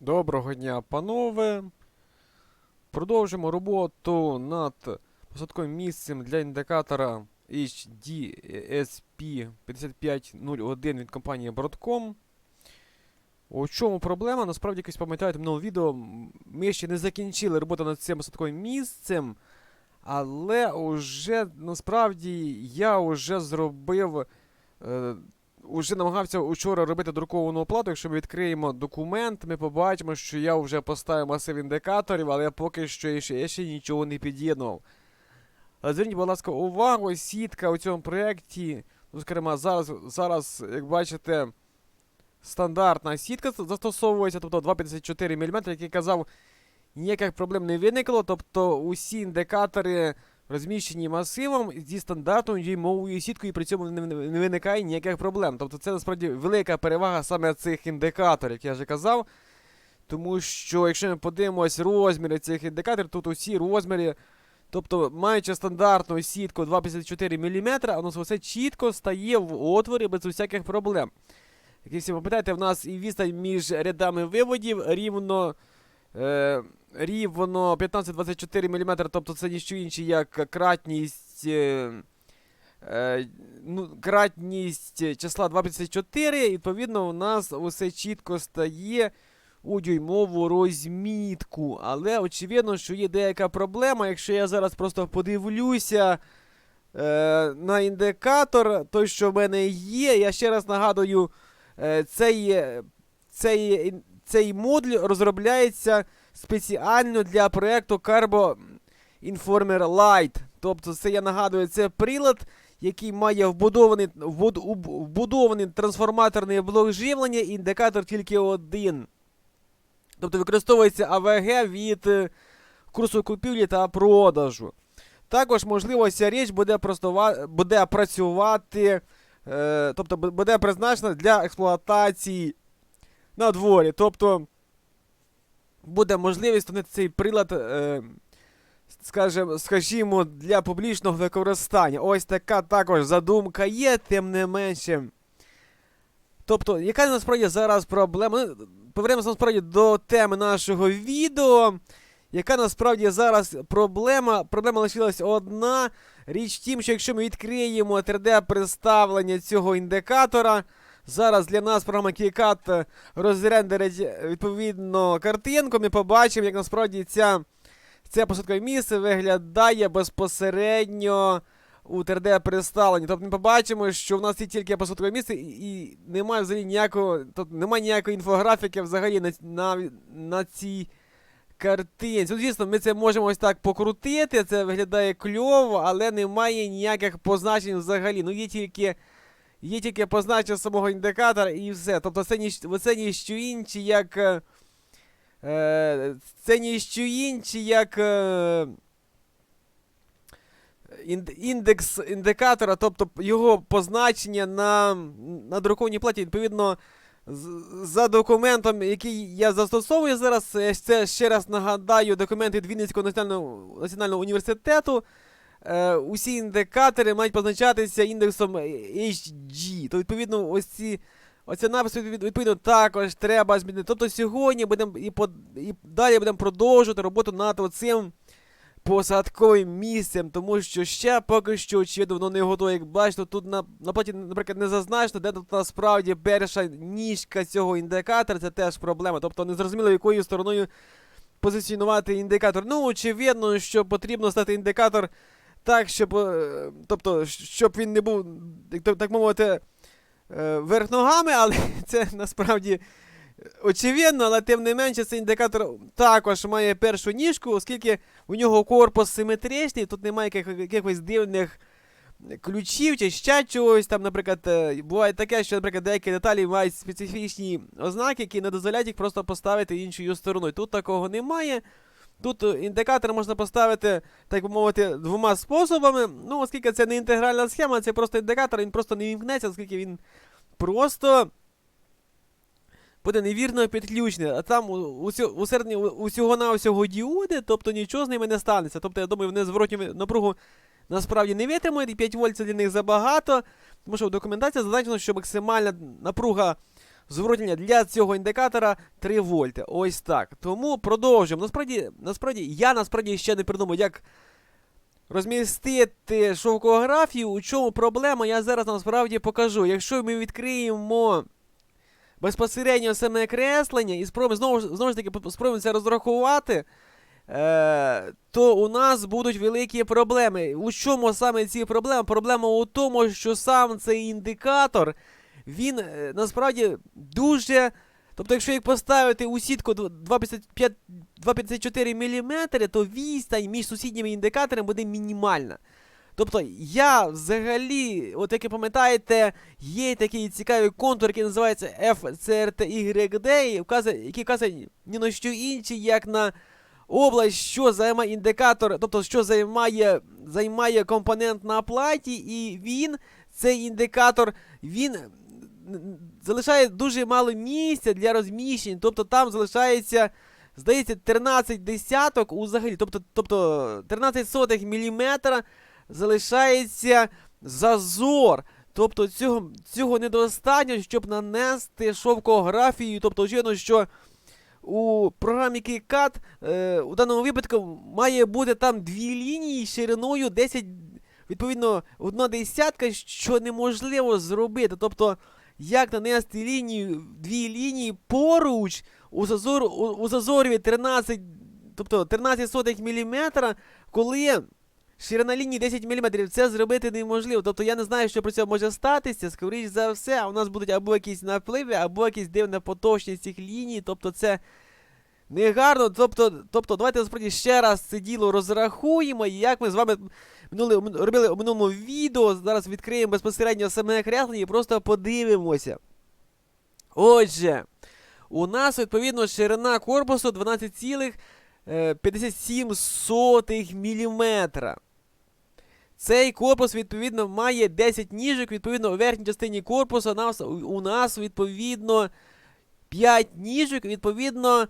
Доброго дня, панове. Продовжимо роботу над посадковим місцем для індикатора HDSP 5501 від компанії Broadcom. У чому проблема? Насправді, якось пам'ятаєте, в відео ми ще не закінчили роботу над цим посадковим місцем, але уже насправді я вже зробив. Уже намагався вчора робити друковану оплату. Якщо ми відкриємо документ, ми побачимо, що я вже поставив масив індикаторів, але я поки що я ще, я ще нічого не під'єднував. Зверніть, будь ласка, увагу, сітка у цьому проєкті. Ну, скажімо, зараз, зараз, як бачите, стандартна сітка застосовується, тобто 2,54 мм, як я казав, ніяких проблем не виникло. Тобто усі індикатори розміщені масивом зі стандартною мовою сіткою, і при цьому не, виникає ніяких проблем. Тобто це насправді велика перевага саме цих індикаторів, як я вже казав. Тому що, якщо ми подивимось розміри цих індикаторів, тут усі розміри, тобто маючи стандартну сітку 2,54 мм, воно все чітко стає в отворі без усяких проблем. Як ви всі в нас і відстань між рядами виводів рівно. Е, рівно 15-24 мм, тобто це ніщо інше, як кратність. Е, е, ну, кратність числа 254, відповідно, у нас усе чітко стає у дюймову розмітку. Але очевидно, що є деяка проблема. Якщо я зараз просто подивлюся е, на індикатор, той, що в мене є, я ще раз нагадую, е, цей, цей, цей модуль розробляється спеціально для проекту Carbo Informer Lite. Тобто, це я нагадую, це прилад, який має вбудований, вбудований трансформаторний блок живлення, і індикатор тільки один. Тобто використовується АВГ від е, курсу купівлі та продажу. Також, можливо, ця річ буде, простова- буде працювати, е, тобто буде призначена для експлуатації на дворі. Тобто буде можливість цей прилад, е, скажем, скажімо, для публічного використання. Ось така також задумка є, тим не менше. Тобто, яка насправді зараз проблема? Ну, Повернемося насправді до теми нашого відео. Яка насправді зараз проблема? Проблема лишилась одна. Річ в тім, що якщо ми відкриємо 3D-представлення цього індикатора, зараз для нас програма KiCad розрендерить е, відповідно картинку, ми побачимо, як насправді ця, це посадкове місце виглядає безпосередньо у 3D-представленні. Тобто ми побачимо, що в нас є тільки посадкове місце, і немає взагалі ніякого, тобто немає ніякої інфографіки взагалі на, на, на цій картинці. Ну, звісно, ми це можемо ось так покрутити, це виглядає кльово, але немає ніяких позначень взагалі. Ну, є тільки. Є тільки позначення самого індикатора і все. Тобто це ніщо, це ніщо інше, як. е, Е, це ніщо інше, як. Е, індекс індикатора, тобто його позначення на, на друкованій платі, відповідно, за документом, який я застосовую зараз, це ще раз нагадаю, документи Вінницького національного, національного університету. Е, усі індикатори мають позначатися індексом HG. То, відповідно, ось ці. Оця напис відповідно також треба змінити. Тобто сьогодні будемо і, под, і далі будемо продовжувати роботу над оцим посадковим місцем, тому що ще поки що, очевидно, воно не готове. Як бачите, тут на, на платі, наприклад, не зазначено, де тут насправді перша ніжка цього індикатора, це теж проблема. Тобто не зрозуміло, якою стороною позиціонувати індикатор. Ну, очевидно, що потрібно стати індикатор так, щоб, е, тобто, щоб він не був, так мовити, е, верх ногами, але це насправді очевидно, але тим не менше цей індикатор також має першу ніжку, оскільки у нього корпус симетричний, тут немає якихось дивних ключів чи ще чогось. Там, наприклад, е, буває таке, що, наприклад, деякі деталі мають специфічні ознаки, які не дозволяють їх просто поставити іншою стороною. Тут такого немає. Тут е, індикатор можна поставити, так би мовити, двома способами. Ну, оскільки це не інтегральна схема, це просто індикатор, він просто не вімкнеться, оскільки він просто буде невірно підключений. А там усередині усього на всього діоди, тобто нічого з ними не станеться. Тобто, я думаю, вони зворотню напругу насправді не витримують, і 5 вольт це для них забагато. Тому що в документації зазначено, що максимальна напруга зворотнення для цього індикатора 3 вольти. Ось так. Тому продовжуємо. Насправді, насправді, я насправді ще не придумав, як розмістити шовкографію. У чому проблема, я зараз насправді покажу. Якщо ми відкриємо безпосередньо саме креслення і спробуємо знову, знову ж таки спробуємо це розрахувати. Е, то у нас будуть великі проблеми. У чому саме ці проблеми? Проблема у тому, що сам цей індикатор, він е, насправді дуже. Тобто, якщо їх поставити у сітку 2,54 мм, то відстань між сусідніми індикаторами буде мінімальна. Тобто, я взагалі, от як ви пам'ятаєте, є такий цікавий контур, який називається FCRTYD, і вказує- який вказує ні на що інше, як на область, що займає індикатор, тобто що займає, займає компонент на платі, і він, цей індикатор, він залишає дуже мало місця для розміщень, тобто там залишається, здається, 13 десяток взагалі, тобто, тобто 13 сотих міліметра залишається зазор. Тобто цього, цього недостатньо, щоб нанести шовкографію. Тобто, очевидно, що у програмі KiCad е, у даному випадку має бути там дві лінії шириною 10, відповідно, одна десятка, що неможливо зробити. Тобто, як нанести лінію, дві лінії поруч у, зазор, у, у зазорі 13, тобто 13 сотих міліметра, коли ширина лінії 10 мм, це зробити неможливо. Тобто я не знаю, що про це може статися. Скоріш за все, у нас будуть або якісь напливи, або якісь дивна поточність цих ліній. Тобто це негарно. Тобто, тобто давайте насправді ще раз це діло розрахуємо. І як ми з вами минули, робили у минулому відео, зараз відкриємо безпосередньо саме креслення і просто подивимося. Отже, у нас відповідно ширина корпусу 12,57 мм. Цей корпус, відповідно, має 10 ніжок, відповідно, у верхній частині корпусу у нас, у нас відповідно, 5 ніжок, відповідно,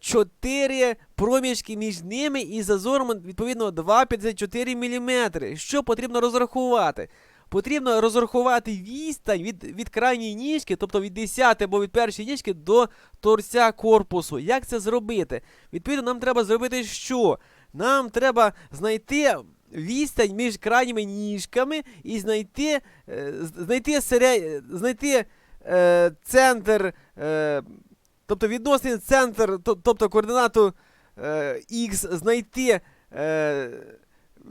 4 проміжки між ними і зазором, відповідно, 2,54 мм. Що потрібно розрахувати? Потрібно розрахувати відстань від, від крайньої ніжки, тобто від 10 або від першої ніжки до торця корпусу. Як це зробити? Відповідно, нам треба зробити що? Нам треба знайти відстань між крайніми ніжками і знайти, е, знайти, сере, знайти е, центр, е, тобто відносний центр, тобто координату е, X, знайти е,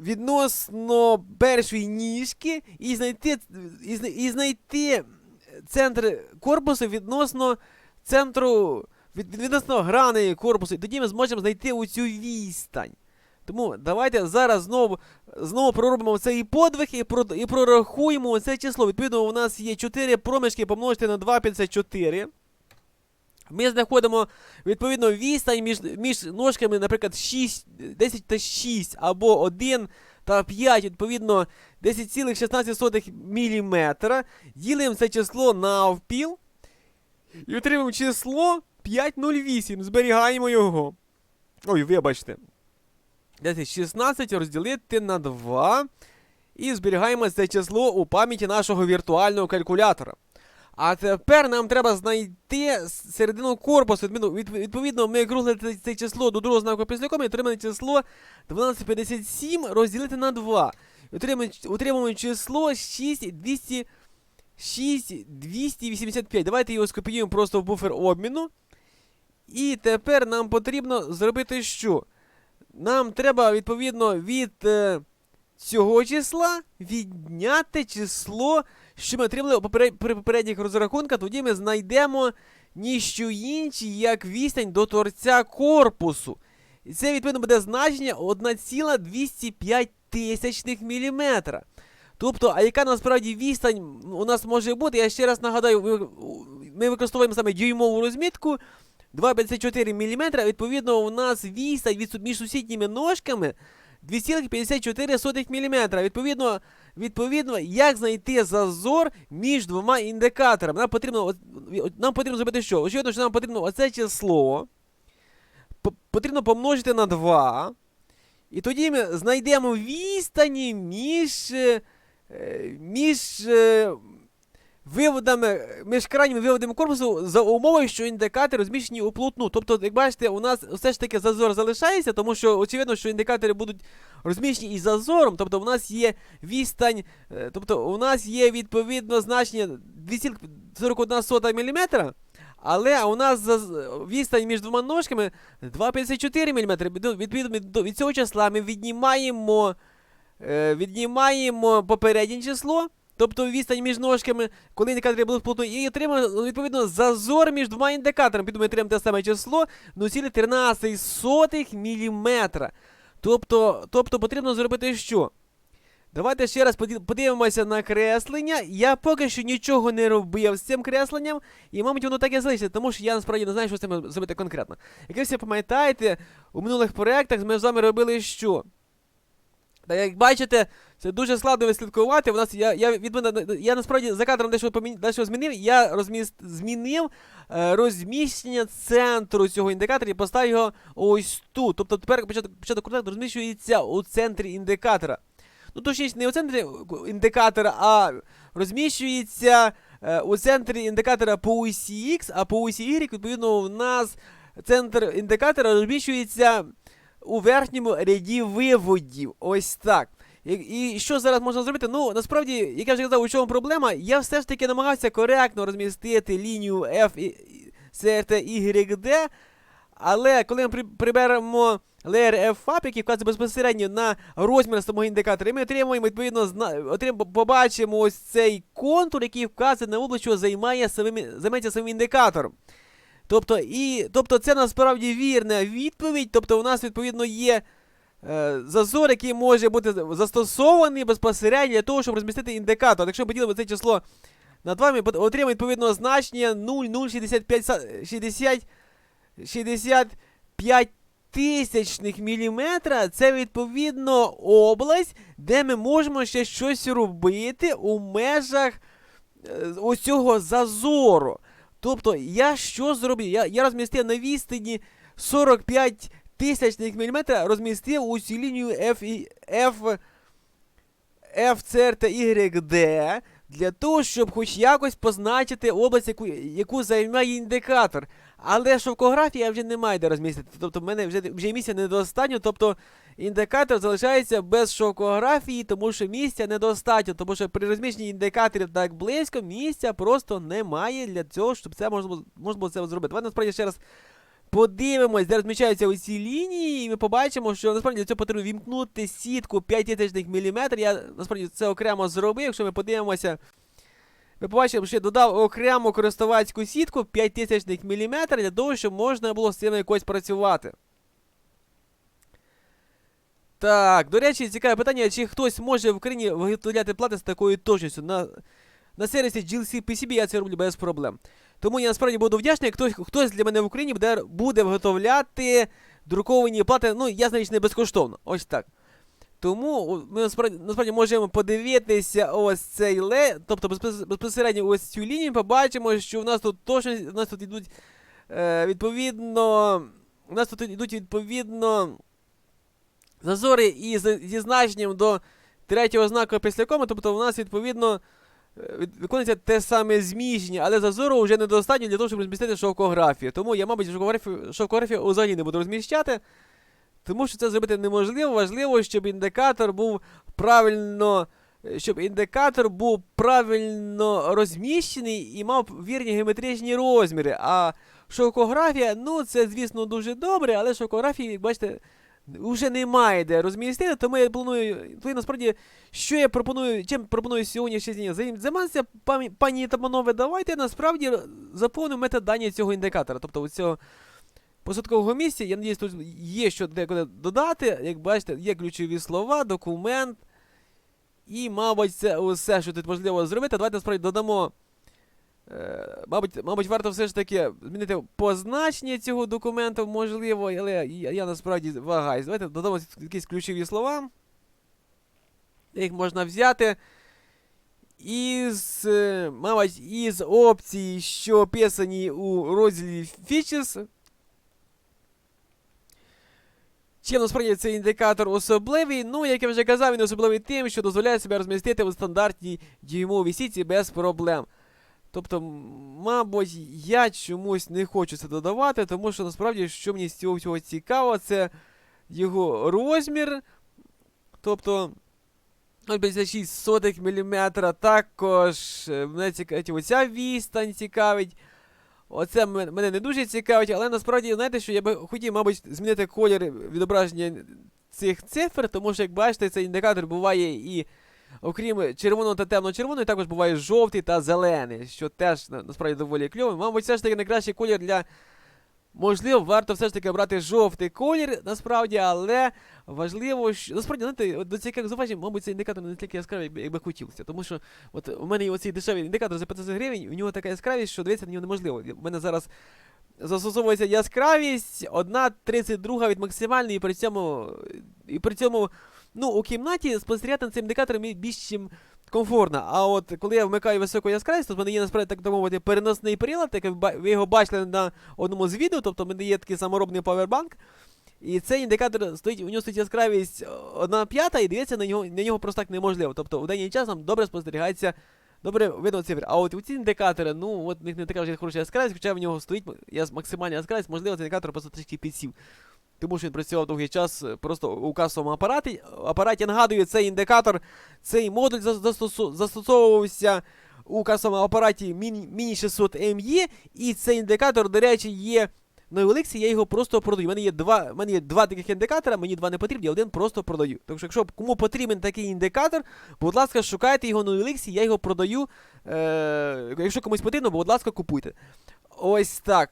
відносно першої ніжки і знайти, і, і знайти центр корпусу відносно центру, від- відносно грани корпусу. І тоді ми зможемо знайти оцю відстань. Тому давайте зараз знову, знову проробимо цей подвиг і, про, і прорахуємо це число. Відповідно, у нас є 4 проміжки помножити на 2,54. Ми знаходимо відповідно відстань між, між ножками, наприклад, 6, 10 та 6 або 1 та 5, відповідно 10,16 мм. Ділимо це число навпіл і отримаємо число 508. Зберігаємо його. Ой, вибачте. 1016 розділити на 2. І зберігаємо це число у пам'яті нашого віртуального калькулятора. А тепер нам треба знайти середину корпусу. Відповідно, ми округлили це, число до другого знаку після коми і отримали число 1257 розділити на 2. І Отримаємо, отримуємо число 6200, 6285. Давайте його скопіюємо просто в буфер обміну. І тепер нам потрібно зробити що? Нам треба, відповідно, від е, цього числа відняти число, що ми отримали при попередніх розрахунках, тоді ми знайдемо ніщо інше, як відстань до торця корпусу. І це, відповідно, буде значення 1,205 тисячних міліметра. Тобто, а яка насправді відстань у нас може бути? Я ще раз нагадаю, ми використовуємо саме дюймову розмітку 2,54 мм, відповідно, у нас відстань від, між сусідніми ножками 2,54 мм. Відповідно, відповідно, як знайти зазор між двома індикаторами? Нам потрібно, от- от- нам потрібно зробити що? Очевидно, що нам потрібно оце число потрібно помножити на 2. І тоді ми знайдемо відстані між, е, між е, виводами, між крайніми виводами корпусу за умовою, що індикатори розміщені у плотну. Тобто, як бачите, у нас все ж таки зазор залишається, тому що очевидно, що індикатори будуть розміщені із зазором, тобто у нас є відстань, е, тобто у нас є відповідно значення 2,41 мм, але у нас відстань між двома ножками 2,54 мм. Відповідно від, від цього числа ми віднімаємо, е, віднімаємо попереднє число. Тобто відстань між ножками, коли індикатори будуть вплотну, і отримаємо, відповідно, зазор між двома індикаторами. Підемо отримаємо те саме число 0,13 мм. Тобто, тобто потрібно зробити що? Давайте ще раз подивимося на креслення. Я поки що нічого не робив з цим кресленням, і, мабуть, воно так і залишиться, тому що я насправді не знаю, що з цим зробити конкретно. Як ви всі пам'ятаєте, у минулих проєктах ми з вами робили що? Та як бачите, це дуже складно відслідкувати. У нас я, я, від мене, я насправді за кадром дещо, помі... дещо змінив. Я розміст... змінив е, розміщення центру цього індикатора і поставив його ось тут. Тобто тепер початок, початок контакту розміщується у центрі індикатора. Ну, точніше, не у центрі індикатора, а розміщується е, у центрі індикатора по осі X, а по осі Y, відповідно, у нас центр індикатора розміщується у верхньому ряді виводів. Ось так. І, і що зараз можна зробити? Ну, насправді, як я вже казав, у чому проблема, я все ж таки намагався коректно розмістити лінію F і CRT YD, але коли ми при, приберемо layer F-FAP, який вказує безпосередньо на розмір самого індикатора, і ми отримуємо, відповідно, зна, побачимо ось цей контур, який вказує на область, що займає самим, займається самим індикатором. Тобто, і, тобто це насправді вірна відповідь, тобто у нас, відповідно, є зазор, який може бути застосований безпосередньо для того, щоб розмістити індикатор. Якщо ми поділимо це число на 2, ми отримаємо відповідно значення 0,065 60, 65 тисячних міліметра. Це відповідно область, де ми можемо ще щось робити у межах е, ось цього зазору. Тобто, я що зробив? Я, я розмістив на відстані 45 тисячних міліметра, розмістив усю лінію F, і- F, FCR та YD для того, щоб хоч якось позначити область, яку, яку займає індикатор. Але шовкографія вже немає де розмістити. Тобто в мене вже, вже місця недостатньо, тобто індикатор залишається без шовкографії, тому що місця недостатньо, тому що при розміщенні індикаторів так близько місця просто немає для цього, щоб це можна, можна було це зробити. Давайте насправді ще раз подивимось, де розміщаються оці лінії, і ми побачимо, що насправді для цього потрібно вімкнути сітку 5000 мм. Я насправді це окремо зробив. Якщо ми подивимося, ми побачимо, що я додав окрему користувацьку сітку 5000 мм для того, щоб можна було з цим якось працювати. Так, до речі, цікаве питання, чи хтось може в Україні виготовляти плати з такою точністю. На, на сервісі GLC PCB я це роблю без проблем. Тому я насправді буду вдячний, хтось, хтось для мене в Україні буде, буде виготовляти друковані плати, ну, я знаю, не безкоштовно. Ось так. Тому ми насправді, насправді можемо подивитися ось цей ле, тобто безпосередньо ось цю лінію, побачимо, що в нас тут точно, у нас тут йдуть е, відповідно, у нас тут йдуть відповідно зазори із, зі значенням до третього знаку після коми, тобто у нас відповідно від- виконується те саме зміщення, але зазору вже недостатньо для того, щоб розмістити шовкографію. Тому я, мабуть, шовкографію, шовкографію взагалі не буду розміщати. Тому що це зробити неможливо. Важливо, щоб індикатор був правильно. е, Щоб індикатор був правильно розміщений і мав вірні геометричні розміри. А шовкографія, ну це, звісно, дуже добре, але шовкографії, як бачите, вже немає де розмістити. Тому я планую. То насправді, що я пропоную, чим пропоную сьогодні ще займ- займатися, пані, пані та панове, давайте насправді заповнимо метадані цього індикатора. Тобто цього посадкового місця. Я надіюсь, тут є що декуди додати. Як бачите, є ключові слова, документ. І, мабуть, це усе, що тут можливо зробити. Давайте насправді додамо. Е, мабуть, мабуть, варто все ж таки змінити позначення цього документу, можливо, але я, я насправді вагаюсь. Давайте додамо якісь ключові слова. Їх можна взяти. Із, е, мабуть, із опцій, що описані у розділі Features. Чим насправді цей індикатор особливий? Ну, як я вже казав, він особливий тим, що дозволяє себе розмістити у стандартній дюймовій сітці без проблем. Тобто, мабуть, я чомусь не хочу це додавати, тому що насправді, що мені з цього всього цікаво, це його розмір. Тобто 0,56 сотих міліметра. Також е, мене цікавить оця відстань цікавить. Оце мене не дуже цікавить, але насправді, знаєте, що я би хотів, мабуть, змінити колір відображення цих цифр, тому що, як бачите, цей індикатор буває і, окрім червоного та темно-червоного, також буває жовтий та зелений, що теж насправді доволі кльово. Мабуть, все ж таки найкращий колір для. Можливо, варто все ж таки брати жовтий колір, насправді, але важливо, що. Насправді, знаєте, до цікавих зауважень, мабуть, цей індикатор не настільки яскравий, як би- хотілося. Тому що от у мене оцей дешевий індикатор за 15 гривень, у нього така яскравість, що дивитися на нього неможливо. У мене зараз застосовується яскравість, одна 32 від максимальної, і при цьому, і при цьому ну, у кімнаті спостерігати на цим індикатором більш чим комфортно. А от коли я вмикаю високу яскравість, то в мене є насправді так мовити переносний прилад, як ви його бачили на одному з відео, тобто в мене є такий саморобний павербанк. І цей індикатор стоїть, у нього стоїть яскравість е, 1 п'ята, і дивитися на нього, на нього просто так неможливо. Тобто у день час нам добре спостерігається, добре видно цифри. А от у ці індикатори, ну, от в них не така вже хороша яскравість, хоча в нього стоїть максимальна яскравість, можливо, цей індикатор просто трішки підсів. Тому що він працював довгий час е, просто у касовому апараті. апараті. Нагадую, цей індикатор, цей модуль застосовувався у касовому апараті Mini, Mini 600 ME, і цей індикатор, до речі, є на OLX, я його просто продаю. У мене є два, в мене є два таких індикатора, мені два не потрібні, а один просто продаю. Так що, якщо кому потрібен такий індикатор, будь ласка, шукайте його на OLX, я його продаю. Е, якщо комусь потрібно, будь ласка, купуйте. Ось так.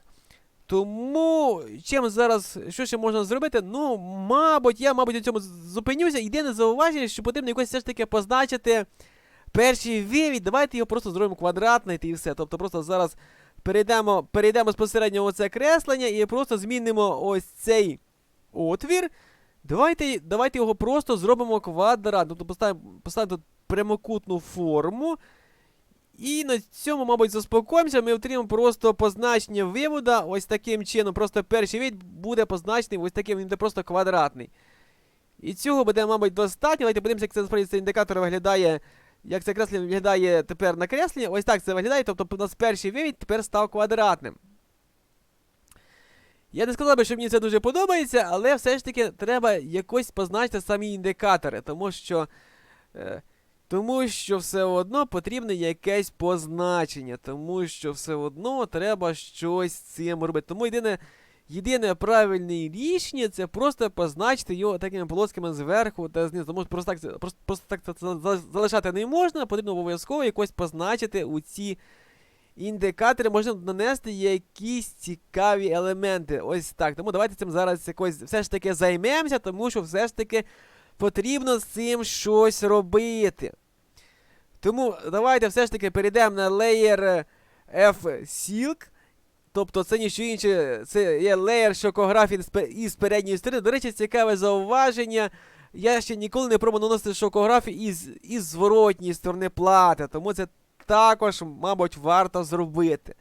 Тому чим зараз, що ще можна зробити? Ну, мабуть, я, мабуть, на цьому зупинюся. Єдине зауваження, що потрібно якось все ж таки позначити перший вивід. Давайте його просто зробимо квадратний і все. Тобто просто зараз перейдемо, перейдемо безпосередньо оце креслення і просто змінимо ось цей отвір. Давайте, давайте його просто зробимо квадрат. Тобто поставимо, поставимо тут прямокутну форму. І на цьому, мабуть, заспокоїмося. Ми отримаємо просто позначення вивода ось таким чином. Просто перший вид буде позначений ось таким, він буде просто квадратний. І цього буде, мабуть, достатньо. Давайте подивимося, як це насправді цей індикатор виглядає. Як це креслення виглядає тепер на кресленні. Ось так це виглядає. Тобто у нас перший вивід тепер став квадратним. Я не сказав би, що мені це дуже подобається, але все ж таки треба якось позначити самі індикатори, тому що. Е, тому що все одно потрібне якесь позначення, тому що все одно треба щось з цим робити. Тому єдине, єдине правильне рішення це просто позначити його такими полосками зверху та знизу. Тому просто так, просто, просто так це за- за- залишати не можна, потрібно обов'язково якось позначити у ці індикатори, можна нанести якісь цікаві елементи. Ось так. Тому давайте цим зараз якось все ж таки займемося, тому що все ж таки потрібно з цим щось робити. Тому давайте все ж таки перейдемо на layer F-Silk. Тобто це ніщо інше, це є леєр шокографії із передньої сторони. До речі, цікаве зауваження. Я ще ніколи не пробував наносити шокографію із, із зворотньої сторони плати, тому це також, мабуть, варто зробити.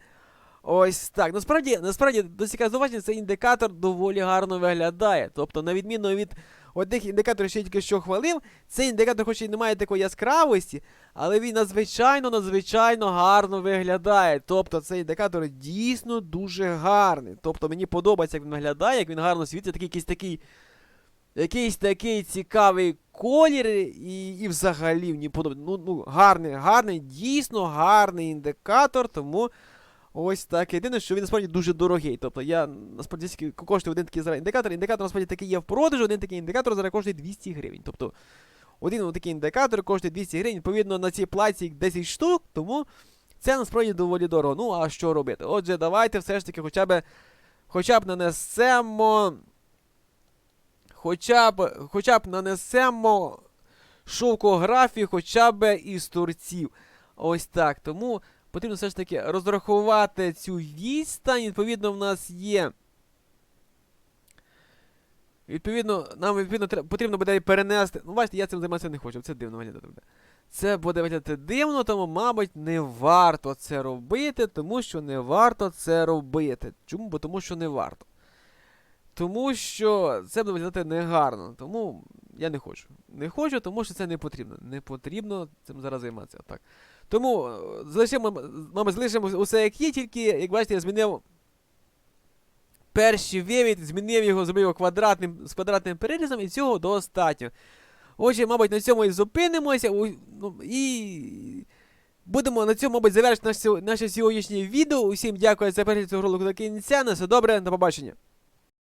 Ось так. Насправді, насправді, до цікаве зауваження, цей індикатор доволі гарно виглядає. Тобто, на відміну від одних індикаторів, що я тільки що хвалив, цей індикатор, хоч і не має такої яскравості, але він надзвичайно, надзвичайно гарно виглядає. Тобто цей індикатор дійсно дуже гарний. Тобто мені подобається, як він виглядає, як він гарно світить, такий якийсь такий. Якийсь такий цікавий колір, і, і взагалі мені подобається. Ну, ну, гарний, гарний, дійсно гарний індикатор, тому ось так. Єдине, що він насправді дуже дорогий. Тобто я насправді коштує один такий зараз індикатор. Індикатор насправді такий є в продажу, один такий індикатор зараз коштує 200 гривень. Тобто один такий індикатор коштує 200 гривень, відповідно на цій плаці 10 штук, тому це насправді доволі дорого. Ну, а що робити? Отже, давайте все ж таки хоча б, хоча б нанесемо. Хоча б, хоча б нанесемо шовкографію хоча б із торців. Ось так. Тому потрібно все ж таки розрахувати цю відстань. Відповідно, в нас є. Відповідно, нам відповідно потрібно буде перенести. Ну, бачите, я цим займатися не хочу, це дивно виглядати буде. Це буде виглядати дивно, тому, мабуть, не варто це робити, тому що не варто це робити. Чому? Бо тому що не варто. Тому що це буде виглядати негарно. Тому я не хочу. Не хочу, тому що це не потрібно. Не потрібно цим зараз займатися. Так. Тому е, залишимо, мабуть, залишимо усе як є, тільки, як бачите, я змінив перший вивід, змінив його, зробив його квадратним, з квадратним перерізом, і цього достатньо. Отже, мабуть, на цьому і зупинимося. ну, і будемо на цьому, мабуть, завершити наше, наше сьогоднішнє відео. Усім дякую за перегляд цього ролику до кінця. На все добре, до побачення.